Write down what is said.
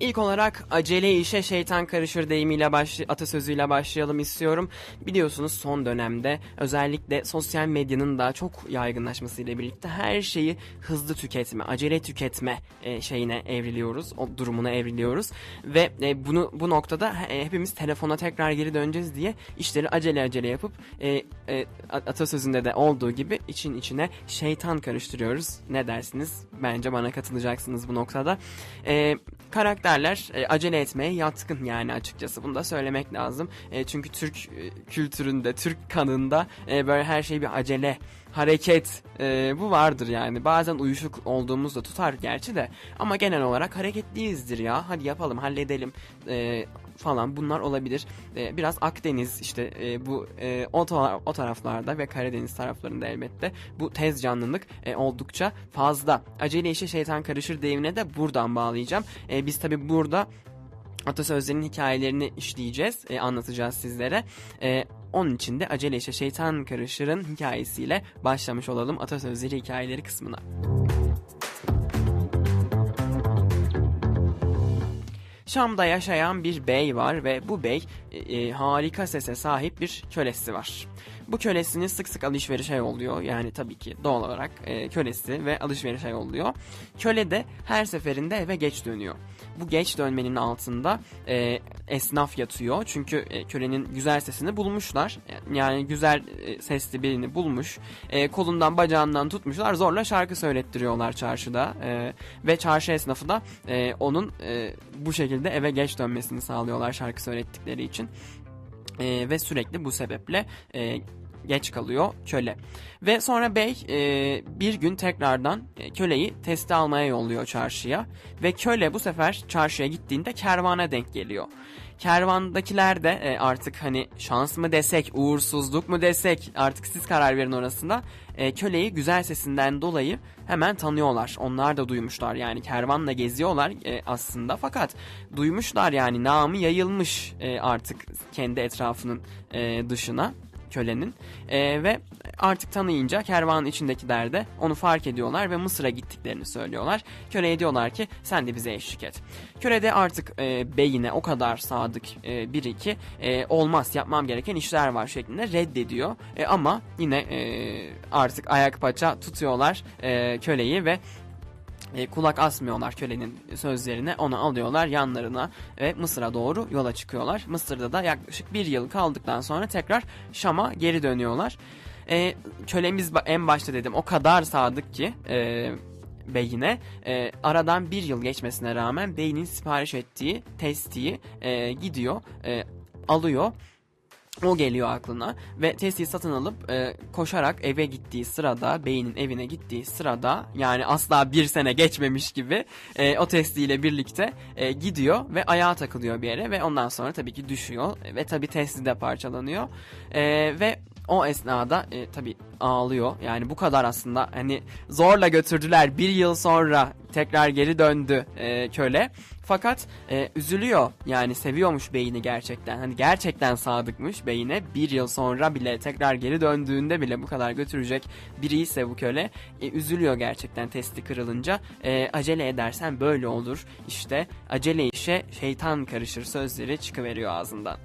İlk olarak acele işe şeytan karışır deyimiyle baş, atasözüyle başlayalım istiyorum. Biliyorsunuz son dönemde özellikle sosyal medyanın da çok yaygınlaşmasıyla birlikte her şeyi hızlı tüketme, acele tüketme e, şeyine evriliyoruz, o durumuna evriliyoruz ve e, bunu bu noktada e, hepimiz telefona tekrar geri döneceğiz diye işleri acele acele yapıp e, e, atasözünde de olduğu gibi için içine şeytan karıştırıyoruz. Ne dersiniz? Bence bana katılacaksınız bu noktada. E, karakterler e, acele etmeye yatkın yani açıkçası bunu da söylemek lazım. E, çünkü Türk e, kültüründe, Türk kanında e, böyle her şey bir acele hareket e, bu vardır yani. Bazen uyuşuk olduğumuzda tutar gerçi de ama genel olarak hareketliyizdir ya. Hadi yapalım, halledelim e, falan bunlar olabilir. E, biraz Akdeniz işte e, bu e, o, o taraflarda ve Karadeniz taraflarında elbette bu tez canlılık e, oldukça fazla. Acele işe şeytan karışır deyimine de buradan bağlayacağım. E, biz tabi burada atasözlerinin hikayelerini işleyeceğiz, e, anlatacağız sizlere. E, onun için de acele işe şeytan karışırın hikayesiyle başlamış olalım atasözleri hikayeleri kısmına. Şam'da yaşayan bir bey var ve bu bey e, e, harika sese sahip bir kölesi var. Bu kölesini sık sık alışverişe yolluyor. Yani tabii ki doğal olarak e, kölesi ve alışverişe yolluyor. Köle de her seferinde eve geç dönüyor. Bu geç dönmenin altında e, esnaf yatıyor. Çünkü e, kölenin güzel sesini bulmuşlar. Yani güzel e, sesli birini bulmuş. E, kolundan bacağından tutmuşlar. Zorla şarkı söylettiriyorlar çarşıda. E, ve çarşı esnafı da e, onun e, bu şekilde eve geç dönmesini sağlıyorlar şarkı söylettikleri için. E, ve sürekli bu sebeple e, geç kalıyor köle. Ve sonra bey e, bir gün tekrardan e, köleyi testi almaya yolluyor çarşıya. Ve köle bu sefer çarşıya gittiğinde kervana denk geliyor. Kervandakiler de e, artık hani şans mı desek, uğursuzluk mu desek artık siz karar verin orasında. E, köleyi güzel sesinden dolayı hemen tanıyorlar. Onlar da duymuşlar yani kervanla geziyorlar e, aslında fakat duymuşlar yani namı yayılmış e, artık kendi etrafının e, dışına kölenin e, ve artık tanıyınca kervanın içindekiler de onu fark ediyorlar ve Mısır'a gittiklerini söylüyorlar. Köleye diyorlar ki sen de bize eşlik et. Köle de artık e, beyine o kadar sadık e, biri ki e, olmaz yapmam gereken işler var şeklinde reddediyor. E, ama yine e, artık ayak paça tutuyorlar e, köleyi ve e, kulak asmıyorlar kölenin sözlerine onu alıyorlar yanlarına ve Mısır'a doğru yola çıkıyorlar. Mısır'da da yaklaşık bir yıl kaldıktan sonra tekrar Şam'a geri dönüyorlar. E, kölemiz en başta dedim o kadar sadık ki e, beyine e, aradan bir yıl geçmesine rağmen beynin sipariş ettiği testiyi e, gidiyor e, alıyor o geliyor aklına ve testiyi satın alıp e, koşarak eve gittiği sırada, beynin evine gittiği sırada yani asla bir sene geçmemiş gibi e, o testiyle birlikte e, gidiyor ve ayağa takılıyor bir yere ve ondan sonra tabii ki düşüyor ve tabii testi de parçalanıyor. E, ve o esnada e, tabii ağlıyor. Yani bu kadar aslında hani zorla götürdüler. Bir yıl sonra tekrar geri döndü e, köle. Fakat e, üzülüyor. Yani seviyormuş beyini gerçekten. Hani gerçekten sadıkmış beyine. Bir yıl sonra bile tekrar geri döndüğünde bile bu kadar götürecek biri ise bu köle. E, üzülüyor gerçekten testi kırılınca. E, acele edersen böyle olur. İşte acele işe şeytan karışır sözleri çıkıveriyor ağzından.